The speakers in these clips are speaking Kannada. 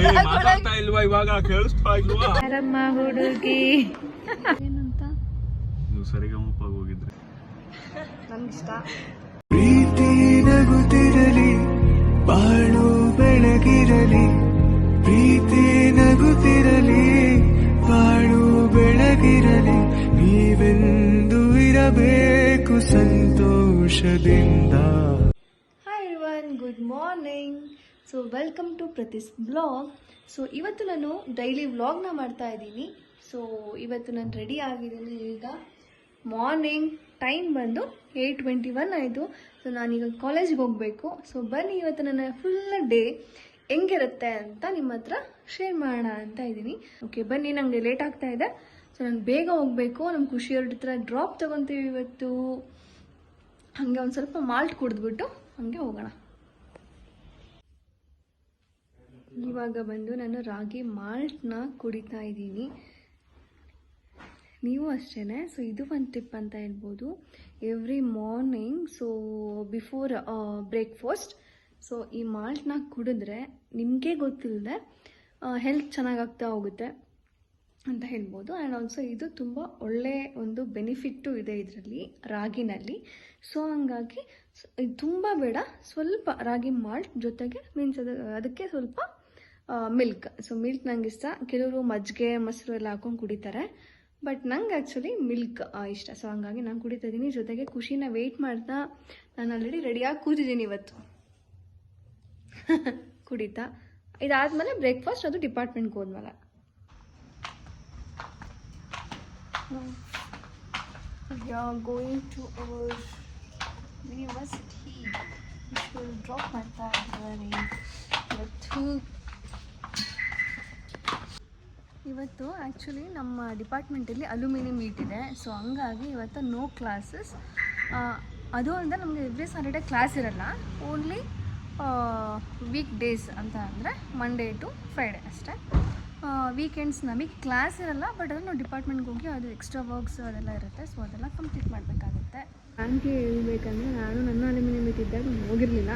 ಮಾತಾಡ್ತಾ ಇಲ್ವಾ? ಇವಾಗ ಕೇಳಿಸ್ತಾ ಇಲ್ವಾ? ಯಾರಮ್ಮ ಹುಡುಗಿ. ಏನಂತ? ನೀವು ಸರಿಗಮಪ್ಪ ಹೋಗಿದ್ರಿ. ನನ್ಗಿಷ್ಟ. ಪ್ರೀತಿ ನಗುತ್ತಿರಲಿ ಬಾಳು ಬೆಳಗಿರಲಿ ಪ್ರೀತಿ ನಗುತ್ತಿರಲಿ ಬಾಳು ಬೆಳಗಿರಲಿ ನೀವೆಂದು ಇರಬೇಕು ಸಂತೋಷದಿಂದ hi everyone good morning so welcome to ಪ್ರತಿಸ್ blog so ಇವತ್ತು ನಾನು ಡೈಲಿ ವ್ಲಾಗ್ನ ಮಾಡ್ತಾ ಇದ್ದೀನಿ. ಸೊ ಇವತ್ತು ನಾನು ರೆಡಿ ಆಗಿದ್ದೀನಿ ಈಗ ಮಾರ್ನಿಂಗ್ ಟೈಮ್ ಬಂದು ಏಯ್ಟ್ ಟ್ವೆಂಟಿ ಒನ್ ಆಯಿತು. ಸೊ ನಾನೀಗ ಕಾಲೇಜ್ಗೆ ಹೋಗಬೇಕು. ಸೊ ಬನ್ನಿ ಇವತ್ತು ನನ್ನ ಫುಲ್ ಡೇ ಹೆಂಗಿರುತ್ತೆ ಅಂತ ನಿಮ್ಮ ಹತ್ರ ಶೇರ್ ಮಾಡೋಣ ಅಂತ ಇದ್ದೀನಿ. ಓಕೆ ಬನ್ನಿ ನನಗೆ ಲೇಟ್ ಆಗ್ತಾ ಇದೆ. ಸೊ ನಾನು ಬೇಗ ಹೋಗಬೇಕು. ನಮ್ಮ ಖುಷಿಯವ್ರ ಹತ್ರ ಡ್ರಾಪ್ ತೊಗೊತೀವಿ ಇವತ್ತು. ಹಾಗೆ ಒಂದು ಸ್ವಲ್ಪ ಮಾಲ್ಟ್ ಕುಡಿದ್ಬಿಟ್ಟು ಹಾಗೆ ಹೋಗೋಣ. ಇವಾಗ ಬಂದು ನಾನು ರಾಗಿ ಮಾಲ್ಟ್ನ ಕುಡಿತಾ ಇದ್ದೀನಿ. ನೀವು ಅಷ್ಟೇ ಸೊ ಇದು ಒಂದು ಟಿಪ್ ಅಂತ ಹೇಳ್ಬೋದು. Every morning so before breakfast so ಈ ಮಾಲ್ಟ್ನ ಕುಡಿದ್ರೆ ನಿಮಗೆ ಗೊತ್ತಿಲ್ಲದೆ ಹೆಲ್ತ್ ಚೆನ್ನಾಗಾಗ್ತಾ ಹೋಗುತ್ತೆ ಅಂತ ಹೇಳ್ಬೋದು. ಆ್ಯಂಡ್ ಆಲ್ಸೋ ಇದು ತುಂಬ ಒಳ್ಳೆ ಒಂದು ಬೆನಿಫಿಟ್ಟು ಇದೆ ಇದರಲ್ಲಿ, ರಾಗಿನಲ್ಲಿ. ಸೊ ಹಂಗಾಗಿ ತುಂಬ ಬೇಡ. ಸ್ವಲ್ಪ ರಾಗಿ ಮಾಲ್ಟ್ ಜೊತೆಗೆ ಮೀನ್ಸ್ ಅದು, ಅದಕ್ಕೆ ಸ್ವಲ್ಪ ಮಿಲ್ಕ್ ಸೊ ಮಿಲ್ಕ್ ನಂಗೆ ಇಷ್ಟ. ಕೆಲವರು ಮಜ್ಜಿಗೆ, ಮೊಸರು ಎಲ್ಲ ಹಾಕೊಂಡು ಕುಡಿತಾರೆ. ಬಟ್ ನಂಗೆ ಆ್ಯಕ್ಚುಲಿ ಮಿಲ್ಕ್ ಇಷ್ಟ. ಸೊ ಹಂಗಾಗಿ ನಾನು ಕುಡಿತಾ ಇದ್ದೀನಿ ಜೊತೆಗೆ ಖುಷಿನ ವೆಯ್ಟ್ ಮಾಡ್ತಾ ನಾನು ಆಲ್ರೆಡಿ ರೆಡಿಯಾಗಿ ಕೂತಿದ್ದೀನಿ ಇವತ್ತು. ಕುಡಿತಾ. ಇದಾದಮೇಲೆ ಬ್ರೇಕ್ಫಾಸ್ಟ್ ಅದು ಡಿಪಾರ್ಟ್ಮೆಂಟ್ಗೆ ಹೋದ್ಮೇಲೆ. We ಡ್ರಾಪ್ ಮಾಡ್ತಾ ಇದ್ದಾರೆ ಇವತ್ತು ಇವತ್ತು ಆ್ಯಕ್ಚುಲಿ ನಮ್ಮ ಡಿಪಾರ್ಟ್ಮೆಂಟಲ್ಲಿ ಅಲ್ಯೂಮಿನಿಯಂ ಮೀಟ್ ಇದೆ. ಸೊ ಹಂಗಾಗಿ ಇವತ್ತು ನೋ ಕ್ಲಾಸಸ್ ಅದು ಅಂದರೆ ನಮಗೆ ಎವ್ರಿ ಸಾಟರ್ಡೆ ಕ್ಲಾಸ್ ಇರಲ್ಲ. ಓನ್ಲಿ ವೀಕ್ ಡೇಸ್ ಅಂತ ಅಂದರೆ ಮಂಡೇ ಟು ಫ್ರೈಡೇ ಅಷ್ಟೇ. ವೀಕೆಂಡ್ಸ್ ನಮಗೆ ಕ್ಲಾಸ್ ಇರಲ್ಲ ಬಟ್ ಅದು ನಾವು ಡಿಪಾರ್ಟ್ಮೆಂಟ್ಗೆ ಹೋಗಿ ಅದು ಎಕ್ಸ್ಟ್ರಾ ವರ್ಕ್ಸ್ ಅದೆಲ್ಲ ಇರುತ್ತೆ. ಸೊ ಅದೆಲ್ಲ ಕಂಪ್ಲೀಟ್ ಮಾಡಬೇಕಾಗುತ್ತೆ. ನನಗೆ ಹೇಳ್ಬೇಕಂದ್ರೆ ನಾನು ನನ್ನ ಅಲ್ಯೂಮಿನಿಯಂ ಮೀಟ್ ಇದ್ದಾಗ ಹೋಗಿರಲಿಲ್ಲ.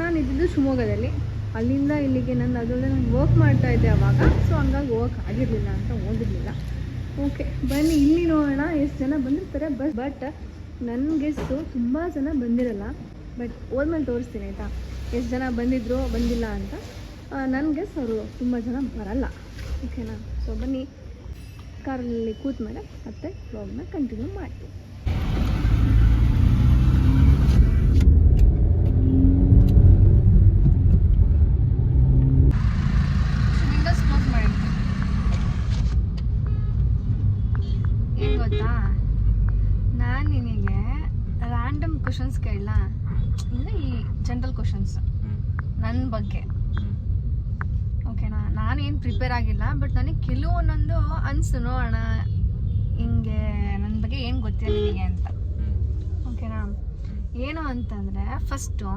ನಾನು ಇದ್ದಿದ್ದು ಶಿವಮೊಗ್ಗದಲ್ಲಿ. ಅಲ್ಲಿಂದ ಇಲ್ಲಿಗೆ ನಂದು ಅದರಲ್ಲೇ ನಾನು ವರ್ಕ್ ಮಾಡ್ತಾ ಇದ್ದೆ ಆವಾಗ ಸೊ ಹಂಗಾಗಿ ವರ್ಕ್ ಆಗಿರಲಿಲ್ಲ ಅಂತ ಓದಿರಲಿಲ್ಲ. ಓಕೆ ಬನ್ನಿ, ಇಲ್ಲಿ ನೋಡೋಣ ಎಷ್ಟು ಜನ ಬಂದಿರ್ತಾರೆ. ಬಟ್ ಬಟ್ ನನ್ನ ಗೆಸ್ಟು ತುಂಬ ಜನ ಬಂದಿರಲ್ಲ. ಬಟ್ ಹೋದ್ಮೇಲೆ ತೋರಿಸ್ತೀನಿ, ಆಯಿತಾ? ಎಷ್ಟು ಜನ ಬಂದಿದ್ರು, ಬಂದಿಲ್ಲ ಅಂತ. ನನ್ನ ಗೆಸ್ಟ್ ಅವರು ತುಂಬ ಜನ ಬರಲ್ಲ. ಓಕೆನಾ ಸೊ ಬನ್ನಿ, ಕಾರಲ್ಲಿ ಕೂತ್ಮೇಲೆ ಮತ್ತೆ ಪ್ರಾಬ್ಲಮ್ನ ಕಂಟಿನ್ಯೂ ಮಾಡ್ತೀನಿ ವಿಂಡೋಸ್ ಕ್ಲೋಸ್ ಮಾಡಿರ್ತೀನಿ ಏನು ಗೊತ್ತಾ ನಾನು ನಿನಗೆ ರ್ಯಾಂಡಮ್ ಕ್ವಶನ್ಸ್ ಕೇಳಲಾ? ಅಂದರೆ ಈ ಜನರಲ್ ಕ್ವಶನ್ಸ್ ನನ್ನ ಬಗ್ಗೆ. ಓಕೆನಾ ನಾನೇನು ಪ್ರಿಪೇರ್ ಆಗಿಲ್ಲ ಬಟ್ ನನಗೆ ಕೆಲವೊಂದೊಂದು ಅನಿಸ್ತು ನೋಡೋಣ ಹಿಂಗೆ ನನ್ನ ಬಗ್ಗೆ ಏನು ಗೊತ್ತಿಲ್ಲ ನಿನಗೆ ಅಂತ. ಓಕೆನಾ ಏನು ಅಂತಂದರೆ ಫಸ್ಟು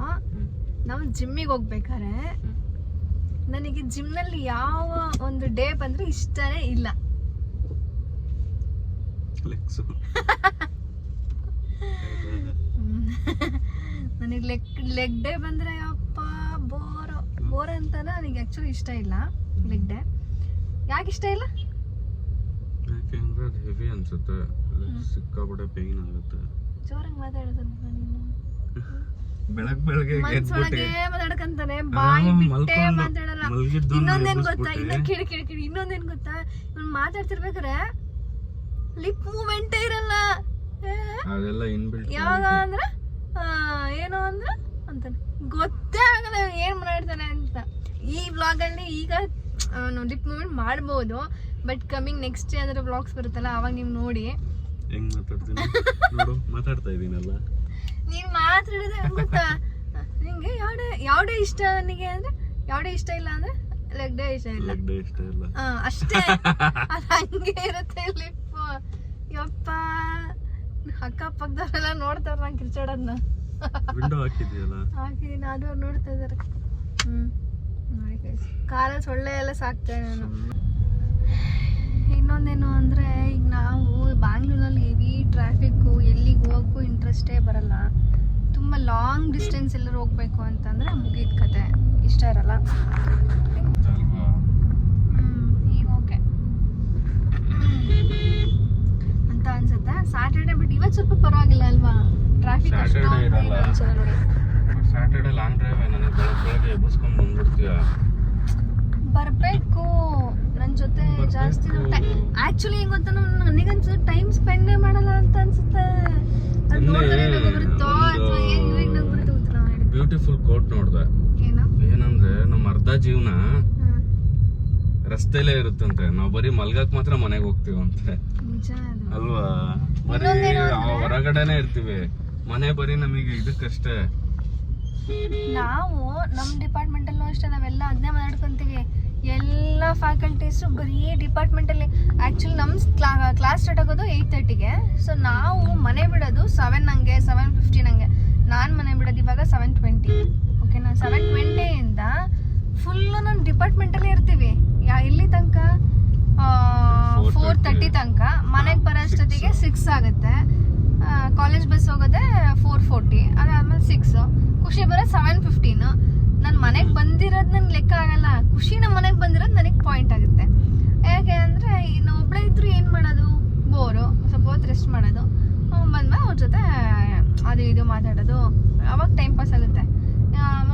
ನಾವು ಜಿಮ್ಮಿಗೆ ಹೋಗ್ಬೇಕಾದ್ರೆ ನನಗೆ ಜಿಮ್ನಲ್ಲಿ ಯಾವ ಒಂದು ಡೇ ಬಂದರೆ ಇಷ್ಟನೇ ಇಲ್ಲ. ನನಗೆ ಲೆಗ್ ಲೆಗ್ ಡೇ ಬಂದರೆ ಅಪ್ಪ ಬೋರ್ ಬೋರ್ ಅಂತ ನನಗೆ ಆ್ಯಕ್ಚುಲಿ ಇಷ್ಟ ಇಲ್ಲ ಲೆಗ್ ಡೇ ಯಾಕೆ ಇಷ್ಟ ಇಲ್ಲ? ಯಾಕೆಂದ್ರೆ ಅದು ಹೆವಿ ಅನ್ಸುತ್ತೆ. ಸಿಕ್ಕಾಪಟ್ಟೆ ಪೇನ್ ಆಗುತ್ತೆ. ಜೋರಾಗಿ ಮಾತಾಡೋದು ನೀನು? ಬೆಳಗ್ ಬೆಳಗ್ಗೆ ಮನ್ಸೊಳಗೆ ಮಾತಾಡ್ಕಂತಾನೆ ಬಾಯಿ ಬಿಟ್ಟೆ ಮಾತಾಡಲ್ಲ. ಇನ್ನೊಂದೇನ್ ಗೊತ್ತಾ. ಇನ್ನ ಕಿಡಿ ಕಿಡಿ ಕಿಡಿ ಇನ್ನೊಂದೇನ್ ಗೊತ್ತಾ? ಇವ್ನು ಮಾತಾಡ್ತಿರ್ಬೇಕಾರೆ ಲಿಪ್ ಮೂಮೆಂಟೇ ಇರಲ್ಲ. ಅದೆಲ್ಲ ಇನ್ಬಿಲ್ಟ್ ಯಾವಾಗ ಅಂದ್ರೆ? ಅಂದ್ರೆ ಅಂತಾನೆ. ಗೊತ್ತೇ ಆಗಲ್ಲ ಏನ್ ಮಾತಾಡ್ತಾನೆ ಅಂತ. ಈ ವ್ಲಾಗ್ ಅಲ್ಲಿ ಈಗ ಅವನು ಲಿಪ್ ಮೂಮೆಂಟ್ ಮಾಡ್ಬೋದು. ಬಟ್ ಕಮಿಂಗ್ ನೆಕ್ಸ್ಟ್ ಡೇ ಅಂದ್ರೆ ವ್ಲಾಗ್ಸ್ ಬರುತ್ತಲ್ಲ ಅವಾಗ ನೀವು ನೋಡಿ. ಹೆಂಗ್ ಮಾತಾಡ್ತೀನಿ? ನೋಡು ಮಾತಾಡ್ತಾ ಇದೀನಲ್ಲ. ನೀನ್ ಮಾತಾಡೋದು ಹೆಂಗ್ ಗೊತ್ತಾ? ನಿಂಗೆ ಯಾವ್ದೇ ಯಾವ್ದೇ ಇಷ್ಟ ನನಗೆ ಅಂದ್ರೆ ಯಾವ್ದೇ ಇಷ್ಟ ಇಲ್ಲ ಅಂದ್ರೆ ಲೆಗ್ ಡೇ ಇಷ್ಟ ಇಲ್ಲ. ಲೆಗ್ ಡೇ ಇಷ್ಟ ಇಲ್ಲ. ಅಷ್ಟೇ. ಅದು ಹಂಗೆ ಇರುತ್ತೆ ಲಿಪ್ ಯಪ್ಪ. ಅಕ್ಕಪಕ್ಕದವರೆಲ್ಲ ನೋಡ್ತಾರ ನಂಗೆ ಕಿರ್ಚಾಡೋದನ್ನ ವಿಂಡೋ ಹಾಕಿದೆಯಲ್ಲ ನೋಡ್ತಾ ಇದ್ದಾರೆ. ಹ್ಮ್, ನೋಡಿ ಕಾಲ ಸಾಕ್ತೇನೆ ನಾನು. ಇನ್ನೊಂದೇನು ಅಂದರೆ, ಈಗ ನಾವು ಬ್ಯಾಂಗ್ಳೂರಲ್ಲಿ ಹೆವಿ ಟ್ರಾಫಿಕ್ಕು ಎಲ್ಲಿಗೆ ಹೋಗೋಕ್ಕೂ ಇಂಟ್ರೆಸ್ಟೇ ಬರಲ್ಲ. ತುಂಬ ಲಾಂಗ್ ಡಿಸ್ಟೆನ್ಸ್ ಎಲ್ಲರೂ ಹೋಗ್ಬೇಕು ಅಂತಂದರೆ ಮುಗಿದ ಕತೆ. ಇಷ್ಟ ಇರಲ್ಲ. ಈಗ ಓಕೆ ಅಂತ ಅನ್ಸುತ್ತೆ? ಸ್ಯಾಟರ್ಡೆ ಬಟ್ ಇವತ್ತು ಸ್ವಲ್ಪ ಪರವಾಗಿಲ್ಲ ಅಲ್ವಾ? ಟ್ರಾಫಿಕ್ Saturday ಇರಲ್ಲ. ಸ್ಯಾಟರ್ಡೆ ಲಾಂಗ್ ಡ್ರೈವ್ ನನಗೆ ಬೆಳಗ್ಗೆ ಎಬ್ಬಿಸ್ಕೊಂಡು ಬಂದ್ಬಿಡ್ತೀಯ? ಬರ್ಬೇಕು. ನನ್ನ ಜೊತೆ. ಜಾಸ್ತಿ ಆಕ್ಚುಲಿ ಹೆಂಗ್ ಗೊತ್ತಾ ನನಗನ್ಸು ಟೈಮ್ ಸ್ಪೆಂಡೇ ಮಾಡಲ್ಲ ಅಂತ ಅನ್ಸುತ್ತೆ. ಅದು ಮೊನ್ನೆ ನೋಡಿದ್ರೆ ನಗು ಬರುತ್ತೋ ಅಥವಾ ಏನ್ ಇವಾಗ ನಗು ಬರುತ್ತೆ ಗೊತ್ತಿಲ್ಲ ನೋಡಿ. ಬ್ಯೂಟಿಫುಲ್ ಕೋಟ್ ನೋಡ್ದೆ. ಏನು? ಏನಂದ್ರೆ ನಮ್ಮ ಅರ್ಧ ಜೀವನ. ರಸ್ತೆಲೇ ಇರುತ್ತಂತೆ. ನಾವು ಬರೀ ಮಲ್ಗಕ್ ಮಾತ್ರ ಮನೆಗೆ ಹೋಗ್ತೀವಂತೆ. ಅಲ್ವಾ? ಬರೀ ಹೊರಗಡೆನೆ ಇರ್ತೀವಿ. ಮನೆ ಬರೀ ನಮಗೆ ಇದಕ್ಕಷ್ಟೇ. ನಾವು ನಮ್ಮ ಡಿಪಾರ್ಟ್ಮೆಂಟ್ ಅಲ್ಲೂ ಅಷ್ಟೇ ನಾವೆಲ್ಲ ಅದನ್ನೇ ಮಾತಾಡ್ಕೊಂತೀವಿ. ಎಲ್ಲ ಫ್ಯಾಕಲ್ಟೀಸು ಬರೀ ಡಿಪಾರ್ಟ್ಮೆಂಟಲ್ಲಿ. ಆ್ಯಕ್ಚುಲಿ ನಮ್ಮ ಕ್ಲಾಸ್ ಸ್ಟಾರ್ಟ್ ಆಗೋದು ಏಯ್ಟ್ ತರ್ಟಿಗೆ ಸೊ ನಾವು ಮನೆ ಬಿಡೋದು ಸೆವೆನ್ ಹಂಗೆ ಸೆವೆನ್ ಫಿಫ್ಟೀನ್ ಹಂಗೆ. ನಾನು ಮನೆ ಬಿಡೋದು ಇವಾಗ ಸೆವೆನ್ ಟ್ವೆಂಟಿ ಓಕೆನಾ ಸೆವೆನ್ ಟ್ವೆಂಟಿಯಿಂದ ಫುಲ್ಲು ನಮ್ಮ ಡಿಪಾರ್ಟ್ಮೆಂಟಲ್ಲೇ ಇರ್ತೀವಿ. ಯಾ ಇಲ್ಲಿ ತನಕ? ಫೋರ್ ತರ್ಟಿ ತನಕ. ಮನೆಗೆ ಬರೋಷ್ಟೊತ್ತಿಗೆ ಸಿಕ್ಸ್ ಆಗುತ್ತೆ. ಕಾಲೇಜ್ ಬಸ್ ಹೋಗೋದೆ ಫೋರ್ ಫೋರ್ಟಿ ಅದಾದ್ಮೇಲೆ ಸಿಕ್ಸ್ ಖುಷಿ ಬರೋದು ಸೆವೆನ್ ಫಿಫ್ಟೀನ್ ನನ್ನ ಮನೆಗೆ ಬಂದಿರೋದು ನನ್ ಲೆಕ್ಕ ಆಗಲ್ಲ. ಖುಷಿ ನಮ್ಮ ಮನೆಗೆ ಬಂದಿರೋದು ನನಗೆ ಪಾಯಿಂಟ್ ಆಗುತ್ತೆ. ಯಾಕೆ ಅಂದರೆ ಇನ್ನು ಒಬ್ಬಳೇ ಇದ್ರು ಏನು ಮಾಡೋದು? ಬೋರು ಸ್ವಲ್ಪ ಹೊತ್ತು ರೆಸ್ಟ್ ಮಾಡೋದು. ಬಂದ್ಮೇಲೆ ಅವ್ರ ಜೊತೆ ಅದು ಇದು ಮಾತಾಡೋದು. ಅವಾಗ ಟೈಮ್ ಪಾಸ್ ಆಗುತ್ತೆ.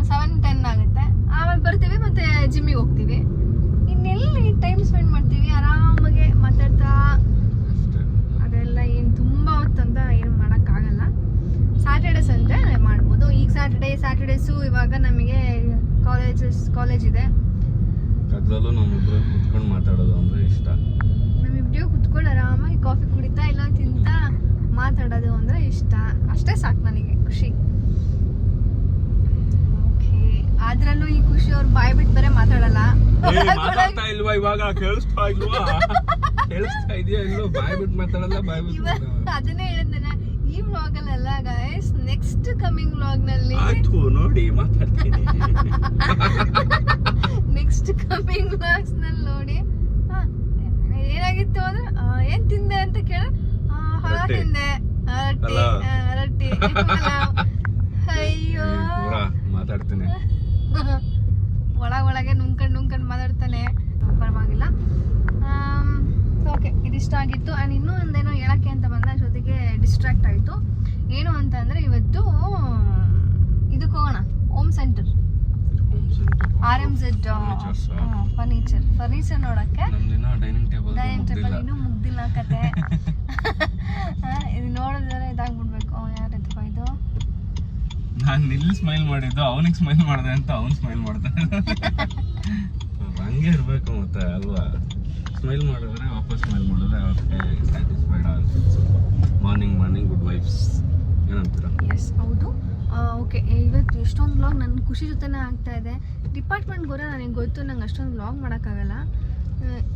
ಸೆವೆನ್ ಟೆನ್ ಆಗುತ್ತೆ. ಆಮೇಲೆ ಬರ್ತೀವಿ ಮತ್ತೆ ಜಿಮ್ಮಿಗೆ ಹೋಗ್ತೀವಿ. ಇನ್ನೆಲ್ಲಿ ಟೈಮ್ ಸ್ಪೆಂಡ್ ಮಾಡ್ತೀವಿ? ಆರಾಮಾಗೆ ಮಾತಾಡ್ತಾ ಅದೆಲ್ಲ ಏನು ತುಂಬ ಹೊತ್ತಂತ ಏನು ಮಾಡೋಕ್ಕಾಗಲ್ಲ. ಸ್ಯಾಟರ್ಡೇಸ್ ಸಂಜೆ ಮಾಡ್ಬೋದು. ಈಗ ಸ್ಯಾಟರ್ಡೇ ಸ್ಯಾಟರ್ಡೇಸು ಇವಾಗ ನಮಗೆ ಕಾಲೇಜಸ್ ಕಾಲೇಜ್ ಇದೆ. ಅದರಲ್ಲೂ ನಮ್ಮಿಬ್ರು ಕುತ್ಕೊಂಡು ಮಾತಾಡೋದು ಅಂದ್ರೆ ಇಷ್ಟ. ನಮ್ಮಿಬ್ರು ಕುತ್ಕೊಂಡು ಆರಾಮಾಗಿ ಕಾಫಿ ಕುಡಿತಾ ಇಲ್ಲ ತಿಂತಾ ಮಾತಾಡೋದು ಅಂದರೆ ಇಷ್ಟ. ಅಷ್ಟೇ ಸಾಕು ನನಗೆ ಖುಷಿ. ಓಕೆ. ಅದರಲ್ಲೂ ಈ ಖುಷಿ ಅವ್ರು ಬಾಯ್ ಬಿಟ್ಟು ಬರೇ ಮಾತಾಡಲ್ಲ. ಇಲ್ವಾ ಇವಾಗ? ಕೇಳಿಸ್ತಾ ಇಲ್ವಾ? ಕೇಳಿಸ್ತಾ ಇದೆಯಾ ಇಲ್ವಾ ಬಾಯ್ ಬಿಟ್ಟು ಮಾತಾಡಲ್ಲ ಬಾಯ್ ಬಿಟ್ಟು ಅದನ್ನೇ ಹೇಳಿದ್ದೇನೆ ಈ ಅಲ್ಲ ಗೈಸ್ ನೆಕ್ಸ್ಟ್ ಕಮಿಂಗ್ ವ್ಲಾಗ್ನಲ್ಲಿ ಆಯ್ತು ನೋಡಿ ಮಾತಾಡ್ತೀನಿ. ನೆಕ್ಸ್ಟ್ ಕಮಿಂಗ್ ವ್ಲಾಗ್ಸ್ನಲ್ಲಿ ನೋಡಿ. ಆ, ಏನಾಗಿತ್ತು ಅಂದ್ರೆ ಆ, ಏನ್ ತಿಂದೆ ಅಂತ ಕೇಳ ಹೊರ ತಿಂದೆ. ರೊಟ್ಟಿ ರೊಟ್ಟಿ ಅಯ್ಯೋ. ಮಾತಾಡ್ತೀನಿ. ಒಳ ಒಳಗೆ ನುಂಕಂಡ್ ನುಂಕಂಡ್ ಮಾತಾಡ್ತಾನೆ. ಪರವಾಗಿಲ್ಲ. ಓಕೆ ಇದಿಷ್ಟ ಆಗಿತ್ತು. ಆ್ಯಂಡ್ ಇನ್ನೂ ಒಂದೇನೋ ಹೇಳಕ್ಕೆ ಅಂತ ಬಂದ ಜೊತೆಗೆ ಡಿಸ್ಟ್ರಾಕ್ಟ್ ಆಯಿತು. ಏನು ಅಂತ ಅಂದರೆ ಇವತ್ತು ಇದಕ್ಕೆ ಹೋಗೋಣ. Home centre R M Z? Furniture furniture ನೋಡಕ್ಕೆ ಡೈನಿಂಗ್ ಟೇಬಲ್ ಇನ್ನೂ ಮುಗ್ದಿಲ್ಲ ಕತೆ. ಇದು ನೋಡಿದ್ರೆ ಇದಾಗ್ಬಿಡ್ಬೇಕು. ಯಾರಪ್ಪ ಇದು? ನಾನು ನಿಲ್ಲಿ ಸ್ಮೈಲ್ ಮಾಡಿದ್ದು ಅವನಿಗೆ ಸ್ಮೈಲ್ ಮಾಡಿದೆ ಅಂತ ಅವ್ನು ಸ್ಮೈಲ್ ಮಾಡ್ತಾನೆ. ಹಂಗೆ ಇರಬೇಕು ಮತ್ತೆ ಅಲ್ವಾ? ಸ್ಮೈಲ್ ಮಾಡಿದ್ರೆ ವಾಪಸ್ ಸ್ಮೈಲ್ ಮಾಡಿದ್ರೆ ಅವ್ರಿಗೆ ಸ್ಯಾಟಿಸ್ಫೈಡ್ ಆಗುತ್ತೆ ಮಾರ್ನಿಂಗ್ ಮಾರ್ನಿಂಗ್ ಗುಡ್ ವೈಫ್ಸ್ ಏನಂತೀರಾ? ಎಸ್ ಹೌದು. ಓಕೆ ಇವತ್ತು ಎಷ್ಟೊಂದು ವ್ಲಾಗ್ ನನ್ನ ಖುಷಿ ಜೊತೆನೇ ಆಗ್ತಾ ಇದೆ. ಡಿಪಾರ್ಟ್ಮೆಂಟ್ ಹೋದ್ರೆ ನನಗೆ ಗೊತ್ತು, ನಂಗೆ ಅಷ್ಟೊಂದು ವ್ಲಾಗ್ ಮಾಡೋಕ್ಕಾಗಲ್ಲ.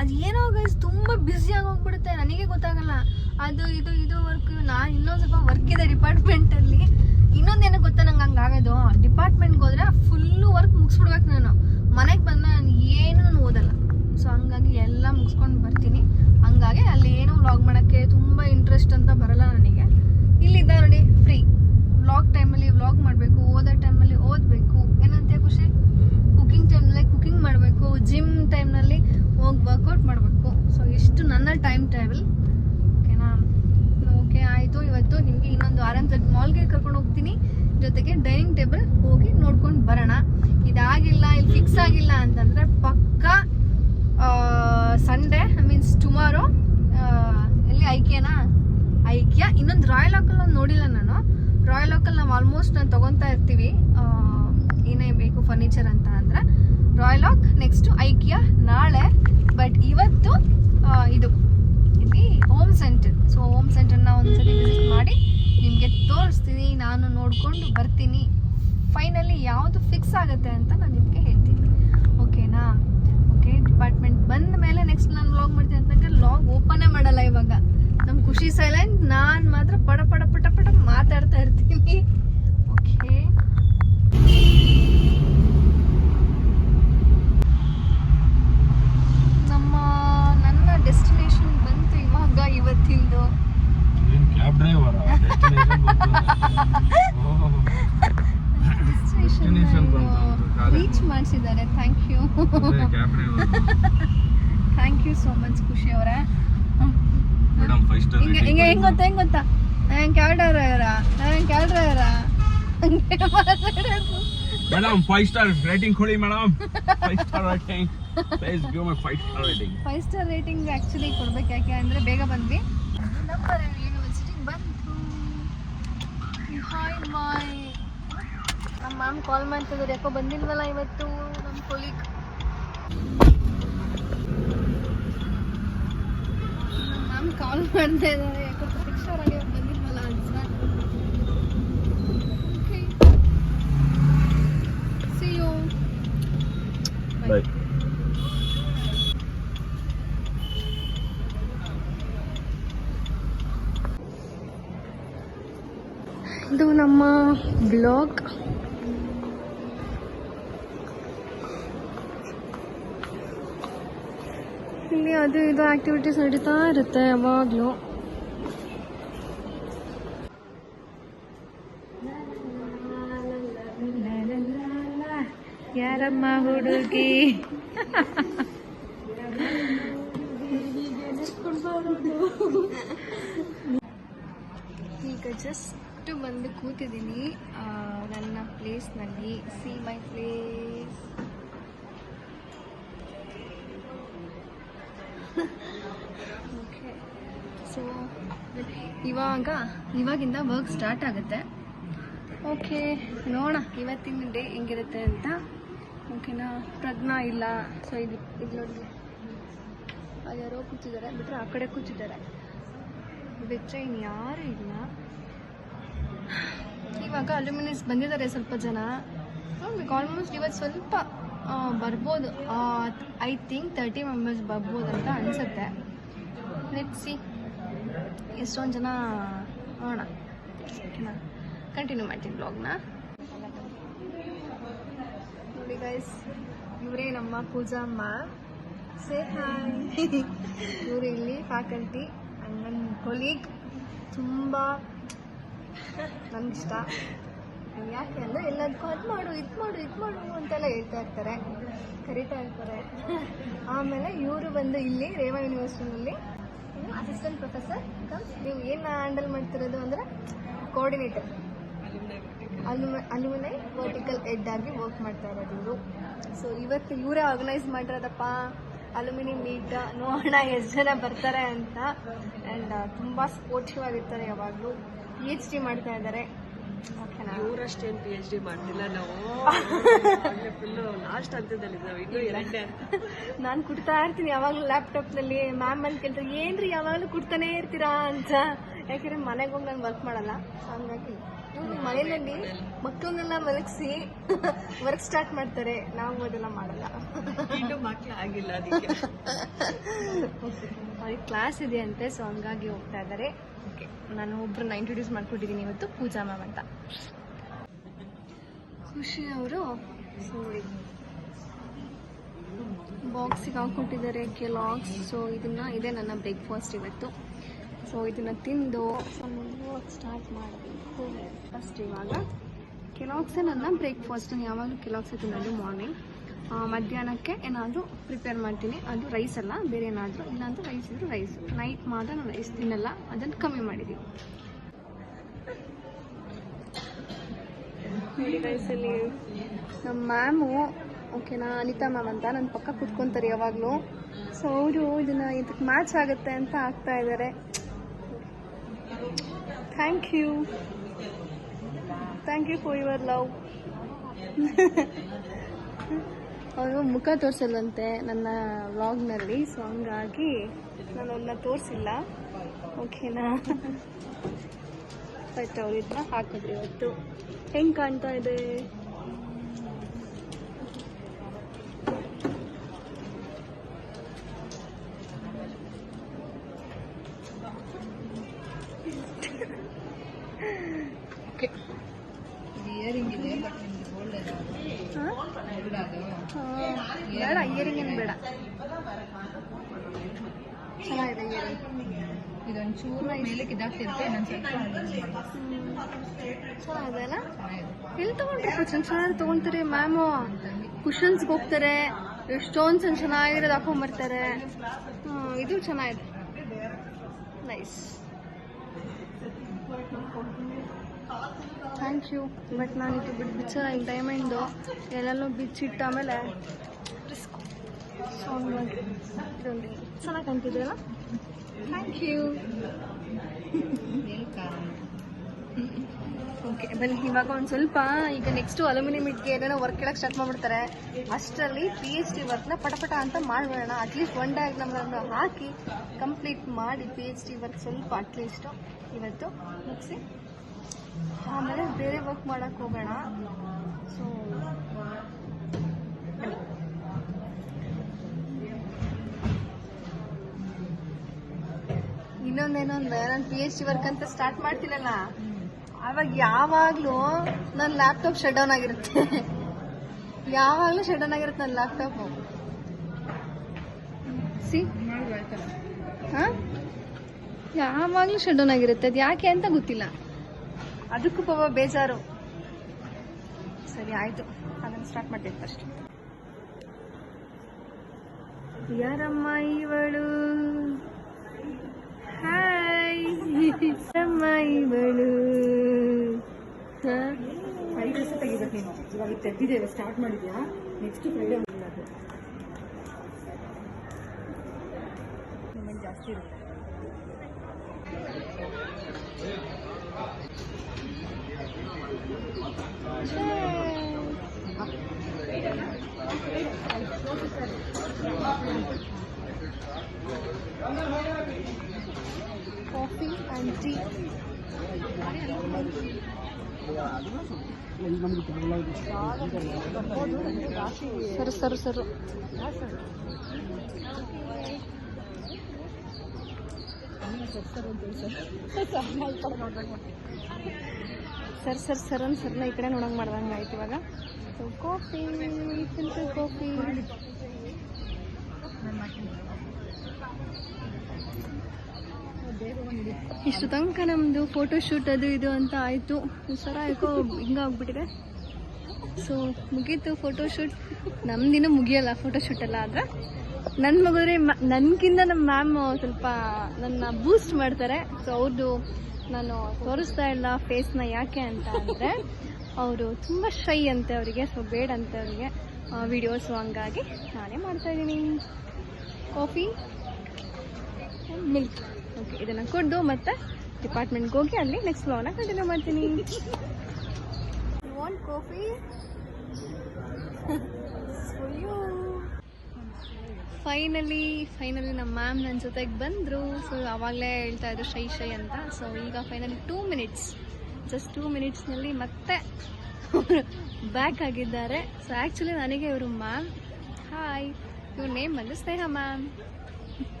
ಅದು ಏನೋ ಗೈಸ್ ತುಂಬ ಬ್ಯುಸಿಯಾಗಿ ಹೋಗ್ಬಿಡುತ್ತೆ ನನಗೆ ಗೊತ್ತಾಗಲ್ಲ. ಅದು, ಇದು ಇದು ವರ್ಕ್ ನಾನು ಇನ್ನೊಂದು ಸ್ವಲ್ಪ ವರ್ಕ್ ಇದೆ ಡಿಪಾರ್ಟ್ಮೆಂಟಲ್ಲಿ ಇನ್ನೊಂದೇನೋ ಗೊತ್ತಾ ನಂಗೆ ಹಂಗಾಗೋದು ಡಿಪಾರ್ಟ್ಮೆಂಟ್ಗೆ ಹೋದ್ರೆ ಫುಲ್ಲು ವರ್ಕ್ ಮುಗಿಸ್ಬಿಡ್ಬೇಕು ನಾನು ಮನೆಗೆ ಬಂದ ನಾನು ಏನು ನಾನು ಓದಲ್ಲ ಸೊ ಹಂಗಾಗಿ ಎಲ್ಲ ಮುಗಿಸ್ಕೊಂಡು ಬರ್ತೀನಿ ಹಂಗಾಗಿ ಅಲ್ಲಿ ಏನೋ ವ್ಲಾಗ್ ಮಾಡೋಕ್ಕೆ ತುಂಬ ಇಂಟ್ರೆಸ್ಟ್ ಅಂತ ಬರಲ್ಲ ನನಗೆ ಇಲ್ಲಿದ್ದ ನೋಡಿ ಫ್ರೀ ವ್ಲಾಗ್ ಟೈಮಲ್ಲಿ ವ್ಲಾಗ್ ಮಾಡಬೇಕು, ಓದೋ ಟೈಮಲ್ಲಿ ಓದಬೇಕು. ಏನಂತೀಯ ಖುಷಿ? ಕುಕಿಂಗ್ ಟೈಮ್ನಲ್ಲಿ ಕುಕಿಂಗ್ ಮಾಡಬೇಕು ಜಿಮ್ ಟೈಮ್ನಲ್ಲಿ ಹೋಗಿ ವರ್ಕೌಟ್ ಮಾಡಬೇಕು. ಸೊ ಇಷ್ಟು ನನ್ನ ಟೈಮ್ ಟೇಬಲ್ ಓಕೆನಾ ಓಕೆ ಆಯಿತು. ಇವತ್ತು ನಿಮಗೆ ಇನ್ನೊಂದು ಆರ್ ಎಂ ಮಾಲ್ಗೆ ಕರ್ಕೊಂಡು ಹೋಗ್ತೀನಿ. ಜೊತೆಗೆ ಡೈನಿಂಗ್ ಟೇಬಲ್ ಹೋಗಿ ನೋಡ್ಕೊಂಡು ಬರೋಣ. ಇದಾಗಿಲ್ಲ, ಇಲ್ಲಿ ಫಿಕ್ಸ್ ಆಗಿಲ್ಲ ಅಂತಂದರೆ ಪಕ್ಕಾ ಸಂಡೇ ಮೀನ್ಸ್ ಟುಮಾರೋ ಎಲ್ಲಿ ಐಕ್ಯನಾ ಐಕ್ಯ ಇನ್ನೊಂದು ರಾಯಲ್ ಹಾಕಲ್ ನೋಡಿಲ್ಲ ನಾನು. ರಾಯಲ್ ಲೋಕಲ್ ನಾವು ಆಲ್ಮೋಸ್ಟ್ ನಾನು ತೊಗೊತಾ ಇರ್ತೀವಿ. ಏನೇ ಬೇಕು ಫರ್ನಿಚರ್ ಅಂತ ಅಂದರೆ. ರಾಯಲ್ ಲಾಕ್ ನೆಕ್ಸ್ಟು ಐಕ್ಯ ನಾಳೆ. ಬಟ್ ಇವತ್ತು ಇದು. ಇಲ್ಲಿ ಹೋಮ್ ಸೆಂಟರ್ ಸೊ ಹೋಮ್ ಸೆಂಟರ್ನ ಒಂದ್ಸತಿ ವಿಸಿಟ್ ಮಾಡಿ ನಿಮಗೆ ತೋರಿಸ್ತೀನಿ, ನಾನು ನೋಡಿಕೊಂಡು ಬರ್ತೀನಿ. ಫೈನಲಿ ಯಾವುದು ಫಿಕ್ಸ್ ಆಗುತ್ತೆ ಅಂತ ನಾನು ನಿಮಗೆ ಹೇಳ್ತೀನಿ. ಓಕೆನಾ ಓಕೆ ಡಿಪಾರ್ಟ್ಮೆಂಟ್ ಬಂದ ಮೇಲೆ ನೆಕ್ಸ್ಟ್ ನಾನು ಲಾಗ್ ಮಾಡ್ತೀನಿ ಅಂತಂದ್ರೆ ಲಾಗ್ ಓಪನೇ ಮಾಡಲ್ಲ ಇವಾಗ. ನಮ್ಮ ಖುಷಿ ಸೈಲೆಂಟ್ ನಾನು ಮಾತ್ರ ಪಡ ಪಡ ಪಟ ಪಟ ಮಾತಾಡ್ತಾ ಇರ್ತೀನಿ. ಓಕೆ ನಮ್ಮ ನನ್ನ ಡೆಸ್ಟಿನೇಷನ್ ಬಂತು ಇವಾಗ ಇವತ್ತಿಂದು. ಕ್ಯಾಬ್ ಡ್ರೈವರ ರೀಚ್ ಮಾಡಿಸಿದ್ದಾರೆ. Thank you thank you so much ಖುಷಿ ಅವರೇ. ಮೇಡಮ್ ಫೈವ್ ಸ್ಟಾರ್ ಹಿಂಗೆ ಹಿಂಗೆ ಹೆಂಗ್ ಗೊತ್ತಾ ಹೆಂಗ್ ಗೊತ್ತಾ ನಾನು ಕ್ಯಾಬ್ ಡ್ರೈವರ್ ನಾನು cab driver madam five star rating ಕೊಡಿ madam. Five star rating please give my five star rating five star rating actually ಕೊಡ್ಬೇಕು ಯಾಕೆ ಅಂದರೆ ಬೇಗ ಬಂದ್ವಿ. ನಂಬರ್ ಯೂನಿವರ್ಸಿಟಿಗೆ ಬಂತು ಹಾಯ್ ಮಾಯ್ ನಮ್ಮ ಮ್ಯಾಮ್ ಕಾಲ್ ಮಾಡ್ತಿದ್ರು. ಯಾಕೋ ಬಂದಿಲ್ವಲ್ಲ ಇವತ್ತು? ನಮ್ಮ ಕೊಲೀಗ್ ಮ್ಯಾಮ್ ಕಾಲ್ ಮಾಡ್ತಾ ಇದ್ದಾರೆ ಯಾಕೋ ಪ್ರತೀಕ್ಷಾ ಬಂದಿದ್ವಲ್ಲ ಅಂತ ಓಕೆ ಸಿ ಯು ಬೈ ಇದು ನಮ್ಮ ಬ್ಲಾಗ್ ಇಲ್ಲಿ ಅದು ಇದು ಆಕ್ಟಿವಿಟೀಸ್ ನಡೀತಾ ಇರುತ್ತೆ ಯಾವಾಗಲೂ. ಯಾರಮ್ಮ ಹುಡುಗಿ? ಈಗ ಜಸ್ಟ್ ಬಂದು ಕೂತಿದ್ದೀನಿ ನನ್ನ ಪ್ಲೇಸ್ನಲ್ಲಿ see my place okay so ಇವಾಗ, ಇವಾಗಿಂದ ವರ್ಕ್ ಸ್ಟಾರ್ಟ್ ಆಗುತ್ತೆ. ಓಕೆ ನೋಡೋಣ, ಇವತ್ತಿನ ಡೇ ಹೆಂಗಿರುತ್ತೆ ಅಂತ. ಓಕೆನಾ ಪ್ರಜ್ಞಾ ಇಲ್ಲ. ಸೊ ಇದು ಇದು ನೋಡಿ ಯಾರೋ ಕೂತಿದ್ದಾರೆ ಬಿಟ್ಟರೆ ಆ ಕಡೆ ಕೂತಿದ್ದಾರೆ. ಬಿಟ್ಟರೆ ಇನ್ನು ಯಾರು ಇಲ್ಲ. ಇವಾಗ ಅಲ್ಯೂಮಿನಿಯಸ್ ಬಂದಿದ್ದಾರೆ ಸ್ವಲ್ಪ ಜನ. ನೋಡ್ಬೇಕು ಆಲ್ಮೋಸ್ಟ್ ಇವತ್ತು ಸ್ವಲ್ಪ ಬರ್ಬೋದು. ಐ ಥಿಂಕ್ ತರ್ಟಿ ಮೆಂಬರ್ಸ್ ಬರ್ಬೋದು ಅಂತ ಅನಿಸುತ್ತೆ. ಸಿ ಎಷ್ಟೊಂದು ಜನ, ನೋಡೋಣ. ಓಕೆನಾ? ಕಂಟಿನ್ಯೂ ಮಾಡ್ತೀನಿ ಬ್ಲಾಗ್ನ ನೋಡಿ ಗೈಸ್ ಇವರೇ ನಮ್ಮ ಪೂಜಾ ಅಮ್ಮ. ಹಾಯ್ ಇವರು ಇಲ್ಲಿ ಫ್ಯಾಕಲ್ಟಿ ಆ್ಯಂಡ್ ನನ್ನ ಕೊಲೀಗ್ ತುಂಬ ನನಗಿಷ್ಟ. ಯಾಕೆ ಅಂದರೆ ಎಲ್ಲದಕ್ಕೂ ಅದು ಮಾಡು, ಇದು ಮಾಡು ಇದು ಮಾಡು ಅಂತೆಲ್ಲ ಹೇಳ್ತಾ ಇರ್ತಾರೆ. ಕರಿತಾ ಇರ್ತಾರೆ. ಆಮೇಲೆ ಇವರು ಬಂದು ಇಲ್ಲಿ ರೇವಾ ಯೂನಿವರ್ಸಿಟಿನಲ್ಲಿ ಅಸಿಸ್ಟೆಂಟ್ ಪ್ರೊಫೆಸರ್ ನೀವು ಏನು ಹ್ಯಾಂಡಲ್ ಮಾಡ್ತಿರೋದು ಅಂದರೆ ಕೋಆರ್ಡಿನೇಟರ್ ಅಲ್ಯುಮ ವರ್ಟಿಕಲ್ ಎಡ್ ಆಗಿ ವರ್ಕ್ ಮಾಡ್ತಾ ಇರೋದು ಇವರು. ಸೊ ಇವತ್ತು ಇವರೇ ಆರ್ಗನೈಸ್ ಮಾಡಿರೋದಪ್ಪ. ಅಲ್ಯುಮಿನಿ ಮೀಟ್ ನೋಡೋಣ ಎಷ್ಟು ಜನ ಬರ್ತಾರೆ ಅಂತ. ಆ್ಯಂಡ್ ತುಂಬ ಸ್ಪೋರ್ಟಿವ್ ಆಗಿರ್ತಾರೆ ಯಾವಾಗಲೂ. ಪಿ ಎಚ್ ಡಿ ಮಾಡ್ತಾ ಇದ್ದಾರೆ. ಇವರಷ್ಟೇನು ಪಿ ಎಚ್ ಡಿ ಮಾಡ್ತಿಲ್ಲ ನಾವು. ಫುಲ್ಲು ಲಾಸ್ಟ್ ಹಂತದಲ್ಲಿ ನಾವು ಇನ್ನೂ ಎರಡನೇ ಅಂತ ನಾನು ಕುಡ್ತಾ ಇರ್ತೀನಿ ಯಾವಾಗಲೂ ಲ್ಯಾಪ್ಟಾಪ್ನಲ್ಲಿ ಮ್ಯಾಮ್ ಅಲ್ಲಿ ಕೇಳ್ತಾರೆ ಏನ್ರಿ ಯಾವಾಗಲೂ ಕುಡ್ತಾನೆ ಇರ್ತೀರಾ? ಅಂತ. ಯಾಕಂದ್ರೆ ಮನೆಗೆ ಹೋಗಿ ನಾನು ವರ್ಕ್ ಮಾಡಲ್ಲ ಹಂಗಾಗಿ ಮನೆಯಲ್ಲಿ ಮಕ್ಕಳನ್ನೆಲ್ಲ ಮಲಗಿಸಿ ವರ್ಕ್ ಸ್ಟಾರ್ಟ್ ಮಾಡ್ತಾರೆ. ನಾವು ಅದೆಲ್ಲ ಮಾಡಲ್ಲ. ಇನ್ನೂ ಮಕ್ಳು ಆಗಿಲ್ಲ ಅವ್ರಿಗೆ ಕ್ಲಾಸ್ ಇದೆ ಅಂತೆ ಸೊ ಹಂಗಾಗಿ ಹೋಗ್ತಾ ಇದ್ದಾರೆ. ನಾನು ಒಬ್ರನ್ನ ಇಂಟ್ರೊಡ್ಯೂಸ್ ಮಾಡ್ಕೊಟ್ಟಿದ್ದೀನಿ ಇವತ್ತು ಪೂಜಾ ಮ್ಯಾಮ್ ಅಂತ. ಖುಷಿ ಅವರು ಬಾಕ್ಸಿಗೆ ಹಾಕ್ಕೊಟ್ಟಿದ್ದಾರೆ ಕೆಲಾಕ್ಸ್ ಸೊ ಇದನ್ನ ಇದೆ ನನ್ನ ಬ್ರೇಕ್ಫಾಸ್ಟ್ ಇವತ್ತು. ಸೊ ಇದನ್ನ ತಿಂದು ಸ್ಟಾರ್ಟ್ ಮಾಡಬೇಕು. ಫಸ್ಟ್ ಇವಾಗ. ಕೆಲಾಗ್ಸೇ ನನ್ನ ಬ್ರೇಕ್ಫಾಸ್ಟ್ ಯಾವಾಗಲೂ ಕೆಲಾಕ್ಸೆ ತಿನ್ನೋದು ಮಾರ್ನಿಂಗ್ ಮಧ್ಯಾಹ್ನಕ್ಕೆ ಏನಾದರೂ ಪ್ರಿಪೇರ್ ಮಾಡ್ತೀನಿ. ಅದು ರೈಸ್ ಅಲ್ಲ, ಬೇರೆ ಏನಾದರೂ. ಇಲ್ಲಾಂದ್ರೆ ರೈಸ್ ಇದ್ರೆ ರೈಸ್ ನೈಟ್ ಮಾತ್ರ ನಾನು ರೈಸ್ ತಿನ್ನಲ್ಲ. ಅದನ್ನು ಕಮ್ಮಿ ಮಾಡಿದ್ದೀನಿ. ರೈಸಲ್ಲಿ ನಮ್ಮ ಮ್ಯಾಮು, ಓಕೆನಾ, ಅನಿತಾ ಮ್ಯಾಮ್ ಅಂತ ನನ್ನ ಪಕ್ಕ ಕುತ್ಕೊಂತಾರೆ ಯಾವಾಗಲೂ. ಸೊ ಅವರು ಇದನ್ನ ಇದಕ್ಕೆ ಮ್ಯಾಚ್ ಆಗುತ್ತೆ ಅಂತ ಆಗ್ತಾ ಇದ್ದಾರೆ. Thank you thank you for your love ಅವರು ಮುಖ ತೋರಿಸಲ್ಲಂತೆ ನನ್ನ ವ್ಲಾಗ್ನಲ್ಲಿ ಸೊ ಹಂಗಾಗಿ ನಾನು ಅವ್ರನ್ನ ತೋರಿಸಿಲ್ಲ. ಓಕೆನಾ? ಬಟ್ ಅವ್ರು ಇದನ್ನ ಹಾಕಿದ್ರು ಇವತ್ತು. ಹೆಂಗೆ ಕಾಣ್ತಾ ಇದೆ ಹಾ? ಹಾ, ಬೇಡ ಇಯರಿಂಗ್ ಏನು ಬೇಡ ಚೆನ್ನಾಗಿದೆ ಇಯರಿಂಗ್ ಇದೊಂಚೂರು ಮೇಲಕ್ಕೆ ಇದಾಗ್ತಿರುತ್ತೆ ಅಲ್ಲ ಎಲ್ಲಿ ತಗೊಂಡ್ರಪ್ಪ ಚೆನ್ನ ಚೆನ್ನಾಗಿ ತಗೊಂತಾರೆ ಮ್ಯಾಮು. ಕುಷನ್ಸ್ಗೆ ಹೋಗ್ತಾರೆ. ಸ್ಟೋನ್ಸ್ ಚೆನ್ನ ಚೆನ್ನಾಗಿರೋದು ಹಾಕೊಂಬರ್ತಾರೆ ಬರ್ತಾರೆ. ಇದು ಚೆನ್ನಾಗಿದೆ. ನೈಸ್ ಥ್ಯಾಂಕ್ ಯು ಬಟ್ ನಾನು ಇದು ಬಿಟ್ಟು ಬಿಚ್ಚಲ್ಲ ಈಗ ಡೈಮಂಡು ಎಲ್ಲೆಲ್ಲೋ ಬಿಚ್ಚಿಟ್ಟು ಆಮೇಲೆ ಚೆನ್ನಾಗಿ ಕಾಣ್ತಿದೆಯಲ್ಲ? ಥ್ಯಾಂಕ್ ಯು ಓಕೆ ಬನ್ನಿ, ಇವಾಗ ಒಂದು ಸ್ವಲ್ಪ, ಈಗ ನೆಕ್ಸ್ಟು ಅಲ್ಯೂಮಿನಿಯಂ ಇಟ್ಗೆ ಏನೇನೋ ವರ್ಕ್ ಹೇಳಕ್ಕೆ ಸ್ಟಾರ್ಟ್ ಮಾಡ್ಬಿಡ್ತಾರೆ. ಅಷ್ಟರಲ್ಲಿ ಪಿ ಎಚ್ ಡಿ ವರ್ಕ್ನ ಪಟಪಟ ಅಂತ ಮಾಡ್ಬೇಡ ಅಟ್ಲೀಸ್ಟ್ ಒನ್ ಡಯಾಗ್ರಾಮ್ಗಳನ್ನು ಹಾಕಿ ಕಂಪ್ಲೀಟ್ ಮಾಡಿ ಪಿ ಎಚ್ ಡಿ ವರ್ಕ್ ಸ್ವಲ್ಪ ಅಟ್ಲೀಸ್ಟು ಇವತ್ತು ಮುಗಿಸಿ. ಆಮೇಲೆ ಬೇರೆ ವರ್ಕ್ ಮಾಡೋಕ್ಕೆ ಹೋಗೋಣ. ಸೊ ಇನ್ನೊಂದೇನಂದ್ರೆ ನಾನು ಪಿ ಎಚ್ ಡಿ ವರ್ಕ್ ಅಂತ ಸ್ಟಾರ್ಟ್ ಮಾಡ್ತೀನಲ್ಲ, ಆವಾಗ ಯಾವಾಗಲೂ ನನ್ನ ಲ್ಯಾಪ್ಟಾಪ್ ಶಟ್ ಡೌನ್ ಆಗಿರುತ್ತೆ. ಯಾವಾಗಲೂ ಶಟ್ ಡೌನ್ ಆಗಿರುತ್ತೆ ನನ್ನ ಲ್ಯಾಪ್ಟಾಪ್ ಸಿ ಹಾಂ? ಯಾವಾಗಲೂ ಶಟ್ ಡೌನ್ ಆಗಿರುತ್ತೆ. ಅದು ಯಾಕೆ ಅಂತ ಗೊತ್ತಿಲ್ಲ. ಅದಕ್ಕೂ ಪಾಪ ಬೇಜಾರು. ಸರಿ, ಆಯ್ತು. ಅದನ್ನು ಸ್ಟಾರ್ಟ್ ಮಾಡ್ತೀನಿ ಫಸ್ಟ್ ಯಾರಮ್ಮ ಇವಳು. ಹಾಯ್ ಯಾರಮ್ಮ ಇವಳು ಹಾಂ? ಫೈವ್ ಡೇಸ್ ತೆಗಿಬೇಕು ನೀನು. ಇವಾಗ ತೆಗ್ದಿದ್ದೇವೆ ಸ್ಟಾರ್ಟ್ ಮಾಡಿದ್ಯಾ? ನೆಕ್ಸ್ಟ್ ಫ್ರೈಡೇ ಅದು. ಪೇಮೆಂಟ್ ಜಾಸ್ತಿ ಇರುತ್ತೆ. Coffee and tea sir sir sir sir sir sir ಅಂತ ಸರ್ನ ಈ ಕಡೆ ನೋಡಂಗೆ ಮಾಡ್ದಂಗೆ ಆಯ್ತು ಇವಾಗ ಸೊ ಕಾಫಿ ಫಿಲ್ಟರ್ ಕಾಫಿ ಇಷ್ಟು ತನಕ ನಮ್ಮದು ಫೋಟೋಶೂಟ್ ಅದು ಇದು ಅಂತ ಆಯಿತು. ಸರ ಯಾಕೋ ಹಿಂಗಾಗ್ಬಿಟ್ಟಿದೆ. ಸೊ ಮುಗೀತು ಫೋಟೋಶೂಟ್ ಶೂಟ್ ನಮ್ದಿನ ಮುಗಿಯಲ್ಲ ಫೋಟೋ ಶೂಟ್ ಎಲ್ಲ ಆದರೆ. ನನ್ನ ಮಗುದ್ರೆ ನನಗಿಂತ ನಮ್ಮ ಮ್ಯಾಮ್ ಸ್ವಲ್ಪ ನನ್ನ ಬೂಸ್ಟ್ ಮಾಡ್ತಾರೆ. ಸೊ ಅವ್ರದ್ದು ನಾನು ತೋರಿಸ್ತಾ ಇಲ್ಲ ಫೇಸ್ನ ಯಾಕೆ ಅಂತ ಅಂದರೆ, ಅವರು ತುಂಬ ಶೈ ಅಂತೆ ಅವರಿಗೆ. ಸೊ ಬೇಡ ಅಂತ ಅವರಿಗೆ. ವಿಡಿಯೋಸು ಹಂಗಾಗಿ ನಾನೇ ಮಾಡ್ತಾ ಇದ್ದೀನಿ. ಕಾಫಿ ಮಿಲ್ಕ್ ಓಕೆ ಇದನ್ನು ಕೊಟ್ಟು ಮತ್ತೆ ಡಿಪಾರ್ಟ್ಮೆಂಟ್ಗೆ ಹೋಗಿ ಅಲ್ಲಿ ನೆಕ್ಸ್ಟ್ ಬ್ಲಾಗ್ನ ಕಂಟಿನ್ಯೂ ಮಾಡ್ತೀನಿ. ವಾಂಟ್ ಕಾಫಿ ಫೈನಲಿ ಫೈನಲಿ ನಮ್ಮ ಮ್ಯಾಮ್ ನನ್ನ ಜೊತೆಗೆ ಬಂದರು. ಸೊ ಅವಾಗಲೇ ಹೇಳ್ತಾ ಇದ್ರು ಶೈ ಶೈ ಅಂತ. ಸೊ ಈಗ finally two minutes just two ಮಿನಿಟ್ಸ್ನಲ್ಲಿ ಮತ್ತೆ ಬ್ಯಾಕ್ ಆಗಿದ್ದಾರೆ. ಸೊ ಆ್ಯಕ್ಚುಲಿ ನನಗೆ ಇವರು ಮ್ಯಾಮ್ ಹಾಯ್ ಇವ್ರ ನೇಮ್ ಬಂದು Sneha ma'am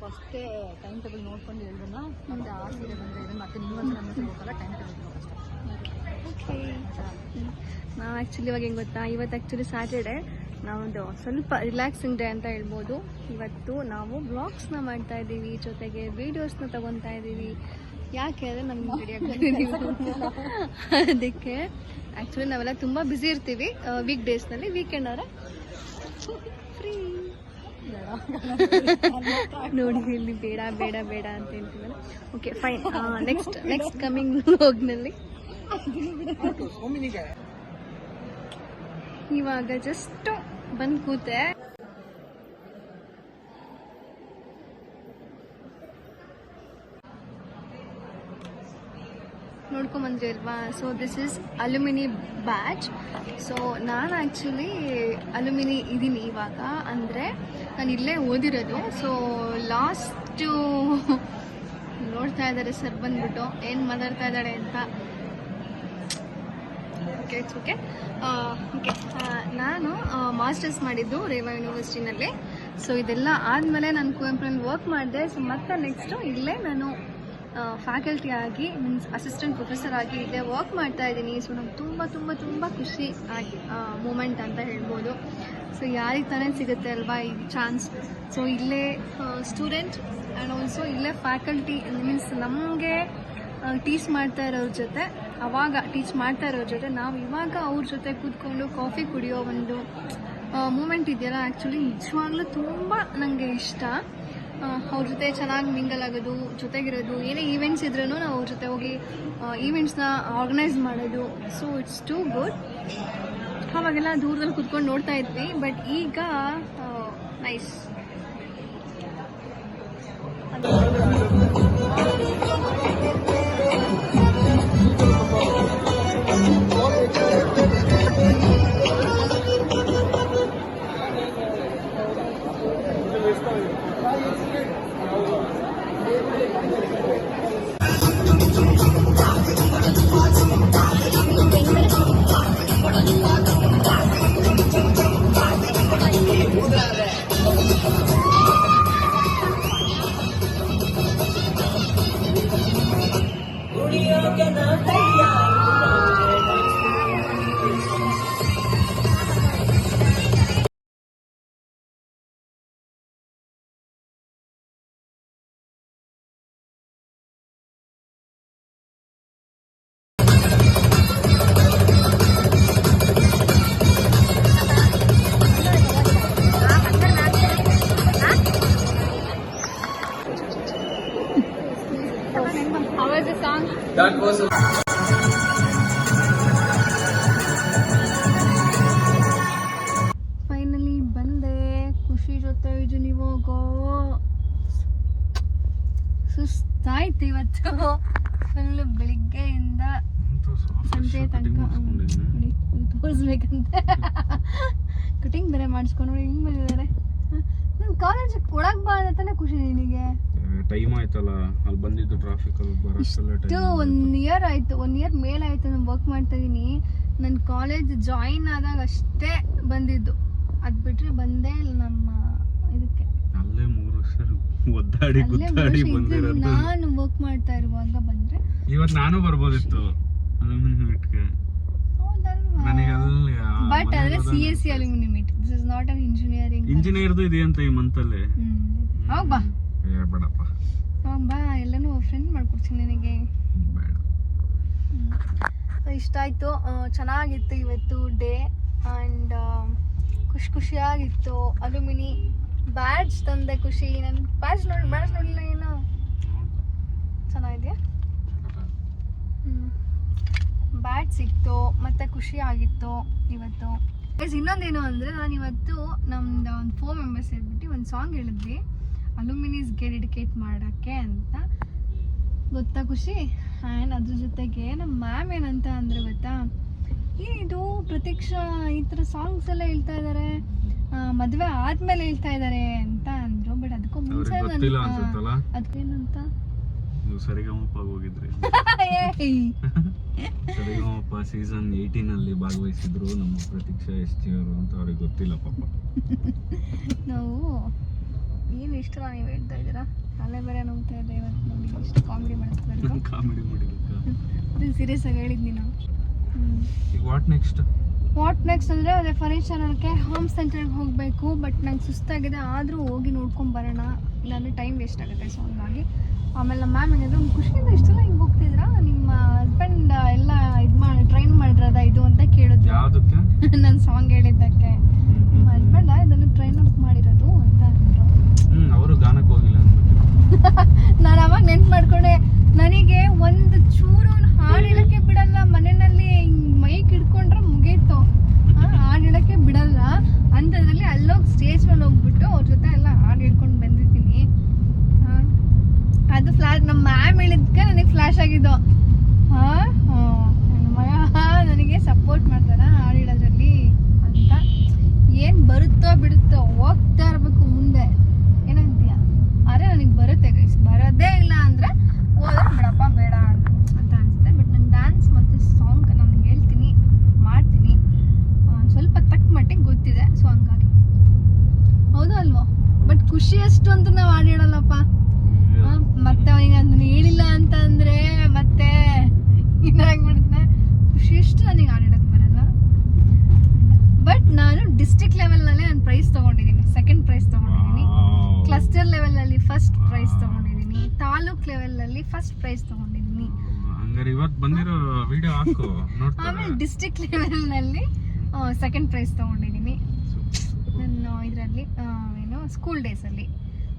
first time table ನೋಡ್ಕೊಂಡು ಹೇಳಿದ್ರನ್ನ ಒಂದು ಆ ಸೀರೆ ಬಂದರೆ ಇದನ್ನು ಮತ್ತೆ ನಿಮ್ಮ ಹತ್ರ ನಮ್ಮ ಹೋಗಲ್ಲ ಟೈಮ್ ಟೇಬಲ್ ಓಕೆ ನಾವು ಆ್ಯಕ್ಚುಲಿ ಇವಾಗ ಹೆಂಗೆ ಗೊತ್ತಾ? ಇವತ್ತು ಆ್ಯಕ್ಚುಲಿ ಸ್ಯಾಟರ್ಡೆ ನಾವೊಂದು ಸ್ವಲ್ಪ ರಿಲ್ಯಾಕ್ಸಿಂಗ್ ಡೇ ಅಂತ ಹೇಳ್ಬೋದು. ಇವತ್ತು ನಾವು ಬ್ಲಾಗ್ಸ್ನ ಮಾಡ್ತಾ ಇದ್ದೀವಿ ಜೊತೆಗೆ ವೀಡಿಯೋಸ್ನ ತಗೊತಾ ಇದ್ದೀವಿ. ಯಾಕೆ ಅಂದರೆ ನಮ್ಗೆ ಅದಕ್ಕೆ ಆ್ಯಕ್ಚುಲಿ ನಾವೆಲ್ಲ ತುಂಬ ಬ್ಯುಸಿ ಇರ್ತೀವಿ ವೀಕ್ ಡೇಸ್ನಲ್ಲಿ ವೀಕೆಂಡ್ ಅವರ. ಫ್ರೀ ನೋಡಿ ಇಲ್ಲಿ ಬೇಡ ಬೇಡ ಬೇಡ ಅಂತ ಹೇಳ್ತೀವಲ್ಲ okay fine next next coming ಹೋಗ್ನಲ್ಲಿ ಇವಾಗ ಜಸ್ಟ್ ಬಂದು ಕೂತೆ ನೋಡ್ಕೊಂಬಂದ್ರಿ ಅಲ್ವಾ so this is alumni batch so ನಾನು ಆ್ಯಕ್ಚುಲಿ ಅಲ್ಯೂಮಿನಿ ಇದ್ದೀನಿ ಇವಾಗ. ಅಂದರೆ ನಾನು ಇಲ್ಲೇ ಓದಿರೋದು. ಸೊ ಲಾಸ್ಟು ನೋಡ್ತಾ ಇದ್ದಾರೆ ಸರ್ ಬಂದ್ಬಿಟ್ಟು. ಏನು ಮಾತಾಡ್ತಾ ಇದ್ದಾಳೆ ಅಂತ? ಓಕೆ ಓಕೆ ಓಕೆ ನಾನು ಮಾಸ್ಟರ್ಸ್ ಮಾಡಿದ್ದು ರೇವಾ ಯೂನಿವರ್ಸಿಟಿನಲ್ಲಿ ಸೊ ಇದೆಲ್ಲ ಆದಮೇಲೆ ನಾನು ಕುವೆಂಪುರಲ್ಲಿ ವರ್ಕ್ ಮಾಡಿದೆ. ಸೊ ಮತ್ತೆ ನೆಕ್ಸ್ಟು ಇಲ್ಲೇ ನಾನು ಫ್ಯಾಕಲ್ಟಿ ಆಗಿ ಮೀನ್ಸ್ ಅಸಿಸ್ಟೆಂಟ್ ಪ್ರೊಫೆಸರ್ ಆಗಿ ಇಲ್ಲೇ ವರ್ಕ್ ಮಾಡ್ತಾ ಇದ್ದೀನಿ. ಸೊ ನಂಗೆ ತುಂಬ ತುಂಬ ತುಂಬ ಖುಷಿ ಆಗಿ ಮೂಮೆಂಟ್ ಅಂತ ಹೇಳ್ಬೋದು. ಸೊ ಯಾರಿಗೆ ತಾನೇ ಸಿಗುತ್ತೆ ಅಲ್ವಾ ಈ ಚಾನ್ಸ್ ಸೊ ಇಲ್ಲೇ ಸ್ಟೂಡೆಂಟ್ ಆ್ಯಂಡ್ ಆಲ್ಸೋ ಇಲ್ಲೇ ಫ್ಯಾಕಲ್ಟಿ ಮೀನ್ಸ್ ನಮಗೆ ಟೀಚ್ ಮಾಡ್ತಾ ಇರೋರ ಜೊತೆ, ಅವಾಗ ಟೀಚ್ ಮಾಡ್ತಾ ಇರೋರ ಜೊತೆ, ನಾವು ಇವಾಗ ಅವ್ರ ಜೊತೆ ಕೂತ್ಕೊಂಡು ಕಾಫಿ ಕುಡಿಯೋ ಒಂದು ಮೂಮೆಂಟ್ ಇದೆಯಲ್ಲ? ಆ್ಯಕ್ಚುಲಿ ನಿಜವಾಗ್ಲೂ ತುಂಬ ನನಗೆ ಇಷ್ಟ. ಅವ್ರ ಜೊತೆ ಚೆನ್ನಾಗಿ ಮಿಂಗಲ್ ಆಗೋದು, ಜೊತೆಗಿರೋದು, ಏನೇ ಈವೆಂಟ್ಸ್ ಇದ್ರೂ ನಾವು ಅವ್ರ ಜೊತೆ ಹೋಗಿ ಈವೆಂಟ್ಸ್ನ ಆರ್ಗನೈಸ್ ಮಾಡೋದು. ಸೊ ಇಟ್ಸ್ ಟೂ ಗುಡ್ ಅವಾಗೆಲ್ಲ ದೂರದಲ್ಲಿ ಕುತ್ಕೊಂಡು ನೋಡ್ತಾ ಇದ್ವಿ ಬಟ್ ಈಗ nice How was the song? ಇದು ನೀವು ಹೋಗೋ ಸುಸ್ತಾಯ್ತು ಇವತ್ತು. ಫುಲ್ ಬೆಳಿಗ್ಗೆಯಿಂದ ಸಂಜೆ ತನಕ. ತೋರಿಸ್ಬೇಕಂತ ಕಟಿಂಗ್ ಬೇರೆ ಮಾಡಿಸ್ಕೊಂಡು ಹಿಂಗೆ ಬಂದಿದ್ದಾರೆ. ನನ್ನ ಕಾಲೇಜ್ ಒಳಗೆ ಬಾ ಅಂತಾನೆ ಖುಷಿ ನಿನಗೆ. ಟೈಮ್ ಆಯ್ತಲ್ಲ ಅಲ್ಲಿ ಬಂದಿದ್ದು ಟ್ರಾಫಿಕ್ ಅಲ್ಲಿ ಬರೋಷ್ಟೆಲ್ಲ ಒನ್ ಇಯರ್ ಆಯ್ತು. ಒನ್ ಇಯರ್ ಮೇಲೆ ಆಯ್ತು ನಾನು ವರ್ಕ್ ಮಾಡ್ತಾ ಇದ್ದೀನಿ ನನ್ನ ಕಾಲೇಜ್ ಜಾಯಿನ್ ಆದಾಗ ಅಷ್ಟೇ ಬಂದಿದ್ದು. ಅದು ಬಿಟ್ರೆ ಬಂದೇ ಇಲ್ಲ ನಮ್ಮ ಇದಕ್ಕೆ. ಅಲ್ಲೇ ಮೂರು ವರ್ಷ ಒದ್ದಾಡಿ ಗುದ್ದಾಡಿ ಬಂದಿರೋದು. ನಾನು ವರ್ಕ್ ಮಾಡ್ತಾ ಇರುವಾಗ ಬಂದ್ರೆ. ಇವತ್ತು ನಾನು ಬರ್ಬೋದಿತ್ತು ಅಲ್ಯೂಮಿನಿಯಂ ಬಟ್ ಆದ್ರೆ C S C alumni it this is not an engineering ಇಂಜಿನಿಯರ್ದು ಇದೆ ಅಂತ ಈ ಮಂತಲ್ಲಿ ಹೋಗ್ ಬಾ. ಏ ಬೇಡಪ್ಪ ಬಾ ಎಲ್ಲನೂ ಫ್ರೆಂಡ್ ಮಾಡ್ಕೊಡ್ತೀನಿ ನನಗೆ. ಬೇಡ. ಇಷ್ಟ ಆಯಿತು. ಚೆನ್ನಾಗಿತ್ತು ಇವತ್ತು ಡೇ. ಆ್ಯಂಡ್ ಖುಷಿ ಖುಷಿಯಾಗಿತ್ತು. ಅಲುಮಿನಿ ಬ್ಯಾಡ್ಜ್ ತಂದೆ ಖುಷಿ. ನನ್ನ ಬ್ಯಾಡ್ಜ್ ನೋಡಿ ಬ್ಯಾಡ್ಜ್ ನೋಡಿಲ್ಲ ಏನು ಚೆನ್ನಾಗಿದೆಯಾ? ಬ್ಯಾಡ್ ಸಿಕ್ತು ಮತ್ತು ಖುಷಿ ಆಗಿತ್ತು ಇವತ್ತು. ಇನ್ನೊಂದೇನು ಅಂದರೆ ನಾನು ಇವತ್ತು ನಮ್ದು ಒಂದು ಫೋರ್ ಮೆಂಬರ್ಸ್ ಹೇಳ್ಬಿಟ್ಟು ಒಂದು ಸಾಂಗ್ ಹೇಳಿದ್ವಿ. ಅಲ್ಯೂಮಿನೀಸ್ಗೆ ಡೆಡಿಕೇಟ್ ಮಾಡೋಕ್ಕೆ ಅಂತ ಗೊತ್ತಾ ಖುಷಿ? ಆ್ಯಂಡ್ ಅದ್ರ ಜೊತೆಗೆ ನಮ್ಮ ಮ್ಯಾಮ್ ಏನಂತ ಅಂದರೆ ಗೊತ್ತಾ? ಏನಿದು ಪ್ರತೀಕ್ಷಾ ಈ ಥರ ಸಾಂಗ್ಸ್ ಎಲ್ಲ ಹೇಳ್ತಾ ಇದ್ದಾರೆ ಮದುವೆ ಆದ್ಮೇಲೆ ಹೇಳ್ತಾ ಇದ್ದಾರೆ ಅಂತ ಅಂದ್ರು. ಬಟ್ ಅದಕ್ಕೂ ಮುಂಚೆ ಅದಕ್ಕೇನಂತ? ನೀವು ಸರಿಗಮಪ ಹೋಗಿದ್ರಿ. ಸರಿಗಮಪ ಸೀಸನ್ ಏಯ್ಟೀನ್ ಅಲ್ಲಿ ಭಾಗವಹಿಸಿದ್ರು ನಮ್ಮ ಪ್ರತೀಕ್ಷಾ ಎಸ್ ಜಿ ಅವರು ಅಂತ ಅವ್ರಿಗೆ ಗೊತ್ತಿಲ್ಲ ಪಾಪ. ನಾವು ಏನು ಇಷ್ಟ ನೀವು ಹೇಳ್ತಾ ಇದ್ದೀರಾ? ಅಲ್ಲೇ ಬೇರೆ ನೋಡ್ತಾ ಇದ್ದೆ ಇವತ್ತು ನೋಡಿ ಇಷ್ಟು ಕಾಮಿಡಿ ಮಾಡಿಸ್ತಾರೆ ಕಾಮಿಡಿ ಮಾಡಿದ್ದಕ್ಕ. ಅದನ್ನು ಸೀರಿಯಸ್ ಆಗಿ ಹೇಳಿದ್ನಿ ನಾವು ಈಗ ವಾಟ್ ನೆಕ್ಸ್ಟ್ ವಾಟ್ ನೆಕ್ಸ್ಟ್ ಅಂದರೆ ಅದೇ ಫರ್ನಿಚರ್ ನೋಡೋಕ್ಕೆ ಹೋಮ್ ಸೆಂಟರ್ಗೆ ಹೋಗಬೇಕು ಬಟ್ ನಂಗೆ ಸುಸ್ತಾಗಿದೆ ಆದರೂ ಹೋಗಿ ನೋಡ್ಕೊಂಡು ಬರೋಣ. ಇಲ್ಲಾಂದರೆ ಟೈಮ್ ವೇಸ್ಟ್ ಆಗುತ್ತೆ ಸೊ ಹಂಗಾಗಿ ಆಮೇಲೆ ನಮ್ಮ ಮ್ಯಾಮ್ ಏನಾದ್ರು ಖುಷಿಯಿಂದ ಇಷ್ಟೆಲ್ಲ ಹಿಂಗೆ ಹೋಗ್ತಿದ್ದೀರಾ? ನಿಮ್ಮ ಹಸ್ಬೆಂಡ್ ಎಲ್ಲ ಇದು ಮಾಡಿ ಟ್ರೈನ್ ಮಾಡಿರೋದ ಇದು ಅಂತ ಕೇಳಿದ್ರು. ಯಾವುದಕ್ಕೆ? ನನ್ನ ಸಾಂಗ್ ಹೇಳಿದ್ದಕ್ಕೆ. ನಿಮ್ಮ ಹಸ್ಬೆಂಡ ಇದನ್ನು ಟ್ರೈನ್ ಅಪ್ ಮಾಡಿರೋದು ಅಂತ. ಅವರು ಗಾನಕ್ಕೆ ಹೋಗಿಲ್ಲ ನಾನು ಅವಾಗ ನೆನ್ಪು ಮಾಡ್ಕೊಂಡೆ, ನನಗೆ ಒಂದು ಚೂರು ಹಾಡು ಹೇಳಕ್ಕೆ ಬಿಡಲ್ಲ, ಮನೆಯಲ್ಲಿ ಮೈಕ್ ಹಿಡ್ಕೊಂಡ್ರೆ ಮುಗೀತು. ಹಾಡು ಹೇಳಕ್ಕೆ ಬಿಡಲ್ಲ. ಅಂಥದ್ರಲ್ಲಿ ಅಲ್ಲೋಗಿ ಸ್ಟೇಜ್ ಮೇಲೆ ಹೋಗ್ಬಿಟ್ಟು ಅವ್ರ ಜೊತೆ ಎಲ್ಲ ಹಾಡು ಹೇಳ್ಕೊಂಡು ಬಂದಿದ್ದೀನಿ. ಅದು ಫ್ಲಾಶ್ ನಮ್ಮ ಮ್ಯಾಮ್ ಹೇಳಿದ್ಕೆ ನನಗೆ ಫ್ಲಾಶ್ ಆಗಿದ್ದು. ಹಾಂ ನನ್ನ ಮಗ ನನಗೆ ಸಪೋರ್ಟ್ ಮಾಡ್ತಾನ ಹಾಡು ಹೇಳೋದ್ರಲ್ಲಿ ಅಂತ. ಏನು ಬರುತ್ತೋ ಬಿಡುತ್ತೋ ಹೋಗ್ತಾ ಇರಬೇಕು ಮುಂದೆ ಏನಂತೀಯ ಆದರೆ ನನಗೆ ಬರುತ್ತೆ ಗೈಸ್ ಬರೋದೇ ಇಲ್ಲ ಅಂದರೆ ಹೋದ್ರೆ ಬಿಡಪ್ಪ ಬೇಡ ಅಂತ ಅನಿಸುತ್ತೆ ಬಟ್ ನಂಗೆ ಡ್ಯಾನ್ಸ್ ಮತ್ತು ಸಾಂಗ್ ನಾನು ಹೇಳ್ತೀನಿ ಮಾಡ್ತೀನಿ ಆ, ಒಂದ್ ಸ್ವಲ್ಪ ತಕ್ಕ ಮಟ್ಟಿಗೆ ಗೊತ್ತಿದೆ ಸೊ ಹಂಗಾಗಿ ಹೌದು ಅಲ್ವೋ ಬಟ್ ಖುಷಿಯಷ್ಟು ಅಂತ ನಾವು ಹಾಡು ಹೇಳಲ್ಲಪ್ಪ. ಮತ್ತೆ ಅವನಿಗೆ ಅದನ್ನ ಹೇಳಿಲ್ಲ ಅಂತ ಅಂದ್ರೆ ಮತ್ತೆ ಇದಾಗ್ಬಿಡುತ್ತೆ ಖುಷಿಯಷ್ಟು ನನಗೆ ಹಾಡು ಹೇಳಕ್ ಬರಲ್ಲ. ಬಟ್ ನಾನು ಡಿಸ್ಟ್ರಿಕ್ಟ್ ಲೆವೆಲ್ನಲ್ಲಿ ನಾನು ಪ್ರೈಸ್ ತಗೊಂಡಿದ್ದೀನಿ ಸೆಕೆಂಡ್ ಪ್ರೈಸ್ ತೊಗೊಂಡಿದ್ದೀನಿ ಕ್ಲಸ್ಟರ್ ಲೆವೆಲಲ್ಲಿ ಫಸ್ಟ್ ಪ್ರೈಸ್ ತಗೊಂಡಿದ್ದೀನಿ ತಾಲೂಕ್ ಲೆವೆಲಲ್ಲಿ ಫಸ್ಟ್ ಪ್ರೈಸ್ ತಗೊಂಡಿದ್ದೀನಿ ಹಂಗಾರೆ ಇವತ್ತು ಬಂದಿರೋ ವಿಡಿಯೋ ಹಾಕು ಆಮೇಲೆ ಆಮೇಲೆ ಡಿಸ್ಟ್ರಿಕ್ಟ್ ಲೆವೆಲ್ನಲ್ಲಿ ಸೆಕೆಂಡ್ ಪ್ರೈಸ್ ತೊಗೊಂಡಿದ್ದೀನಿ ಸ್ಕೂಲ್ ಡೇಸಲ್ಲಿ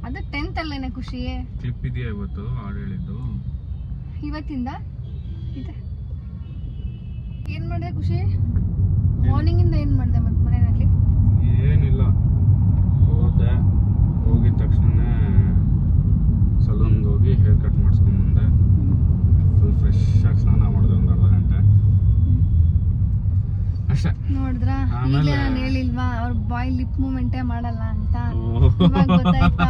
ಅದು ಟೆಂತ್ ಅಲ್ಲೇನೆ ಖುಷಿಯೇ? ಕ್ಲಿಪ್ ಇದೆಯಾ ಇವತ್ತು ಹಾಡು ಹೇಳಿದ್ದು ಇವತ್ತಿಂದ? ಇದೆ. ಏನು ಮಾಡಿದೆ ಖುಷಿ? ಮಾರ್ನಿಂಗ್ ಇಂದ ಏನ್ ಮಾಡಿದೆ ಮತ್ತೆ ಮನೆಯಲ್ಲಿ? ಏನಿಲ್ಲ. ಹೋದೆ ಹೋಗಿದ ತಕ್ಷಣನೇ ಸಲೂನ್ಗೆ ಹೋಗಿ ಹೇರ್ ಕಟ್ ಮಾಡಿಸ್ಕೊಂಡು ಬಂದೆ. ಫುಲ್ ಫ್ರೆಶ್ ಆಗಿ ಸ್ನಾನ ಮಾಡಿದೆ ಒಂದು ಅಷ್ಟೇ. ನೋಡಿದ್ರ? ಆಮೇಲೆ- ನಾನು ಹೇಳಿಲ್ವಾ ಅವ್ರ ಬಾಯ್ ಲಿಪ್ ಮೂಮೆಂಟೇ ಮಾಡಲ್ಲ ಅಂತ. ಇವಾಗ ಗೊತ್ತಾಯ್ತಾ?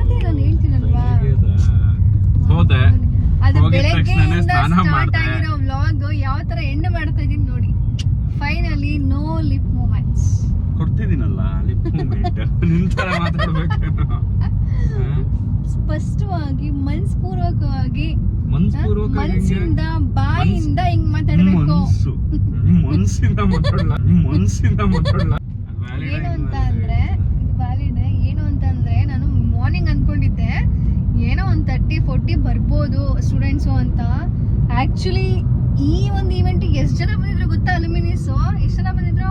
ಅದೇ ನಾನು ಹೇಳ್ತೀನಲ್ವಾ? ಹೋದೆ. ಅದು ಬೆಳಗ್ಗೆಯಿಂದ ಸ್ಟಾರ್ಟ್ ಆಗಿರೋ ವ್ಲಾಗ್ ಯಾವ ತರ ಎಂಡ್ ಮಾಡ್ತಾ ಇದೀನಿ ನೋಡಿ. ಫೈನಲಿ ನೋ ಲಿಪ್ ಮೂಮೆಂಟ್ಸ್ ಕೊಡ್ತಿದ್ದೀನಲ್ಲ ಲಿಪ್ ಮೂಮೆಂಟ್ ನಿನ್ ಥರ ಮಾತಾಡ್ಬೇಕೇನೋ. ಸ್ಪಷ್ಟವಾಗಿ ಮನಸ್ಪೂರ್ವಕವಾಗಿ ಮನ್ಸ್ಪೂರ್ವಕವಾಗಿ? ಮನಸ್ಸಿಂದ ಬಾಯಿಂದ ಹಿಂಗ್ ಮಾತಾಡ್ಬೇಕು ಮನ್ಸು ಮನ್ಸಿಂದ ಮಾತಾಡಲ್ಲ ಮನ್ಸಿಂದ ಮಾತಾಡಲ್ಲ ಏನು ಅಂತ ಅಂದ್ರೆ ಇದು ವ್ಯಾಲಿಡ್ ಏನು ಅಂತ ಅಂದ್ರೆ ನಾನು ಮಾರ್ನಿಂಗ್ ಅನ್ಕೊಂಡಿದ್ದೆ. ಏನೋ ಒಂದು ತರ್ಟಿ ಫೋರ್ಟಿ ಬರ್ಬೋದು ಸ್ಟೂಡೆಂಟ್ಸು ಅಂತ. ಆಕ್ಚುಲಿ ಈ ಒಂದು ಈವೆಂಟಿಗೆ ಎಷ್ಟು ಜನ ಬಂದಿದ್ರು ಗೊತ್ತಾ ಅಲ್ಯೂಮಿನಿಯಸ್ ಎಷ್ಟು ಜನ ಬಂದಿದ್ರು?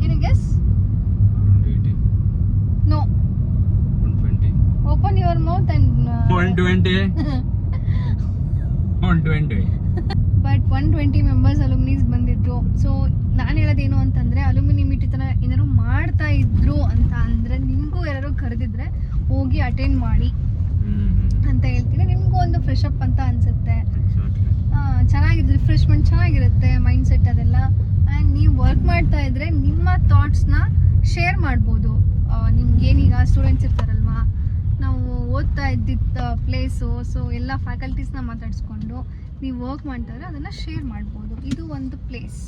Can guess no open your mouth and one twenty one twenty but one twenty members alumnis ಬಂದಿದ್ರು. ಸೊ ನಾನು ಹೇಳೋದೇನು ಅಂತಂದರೆ ಅಲುಮಿನಿ ಮೀಟ್ ಈ ಥರ ಏನಾದ್ರು ಮಾಡ್ತಾ ಇದ್ರು ಅಂತ ಅಂದರೆ ನಿಮಗೂ ಯಾರು ಕರೆದಿದ್ರೆ ಹೋಗಿ ಅಟೆಂಡ್ ಮಾಡಿ ಅಂತ ಹೇಳ್ತೀನಿ. ನಿಮಗೂ ಒಂದು ಫ್ರೆಶ್ ಅಪ್ ಅಂತ ಅನಿಸುತ್ತೆ. ಚೆನ್ನಾಗಿದೆ ರಿಫ್ರೆಶ್ಮೆಂಟ್ ಚೆನ್ನಾಗಿರುತ್ತೆ ಮೈಂಡ್ ಸೆಟ್ ಅದೆಲ್ಲ. ಆ್ಯಂಡ್ ನೀವು ವರ್ಕ್ ಮಾಡ್ತಾ ಇದ್ರೆ ನಿಮ್ಮ ಥಾಟ್ಸ್ನ ಶೇರ್ ಮಾಡ್ಬೋದು. ನಿಮ್ಗೇನೀಗ ಸ್ಟೂಡೆಂಟ್ಸ್ ಇರ್ತಾರಲ್ವಾ ನಾವು ಓದ್ತಾ ಇದ್ದಿದ್ದ ಪ್ಲೇಸು ಸೊ ಎಲ್ಲ ಫ್ಯಾಕಲ್ಟೀಸ್ನ ಮಾತಾಡಿಸ್ಕೊಂಡು ನೀವು ವರ್ಕ್ ಮಾಡ್ತಾರೆ ಅದನ್ನು ಶೇರ್ ಮಾಡ್ಬೋದು. ಇದು ಒಂದು ಪ್ಲೇಸ್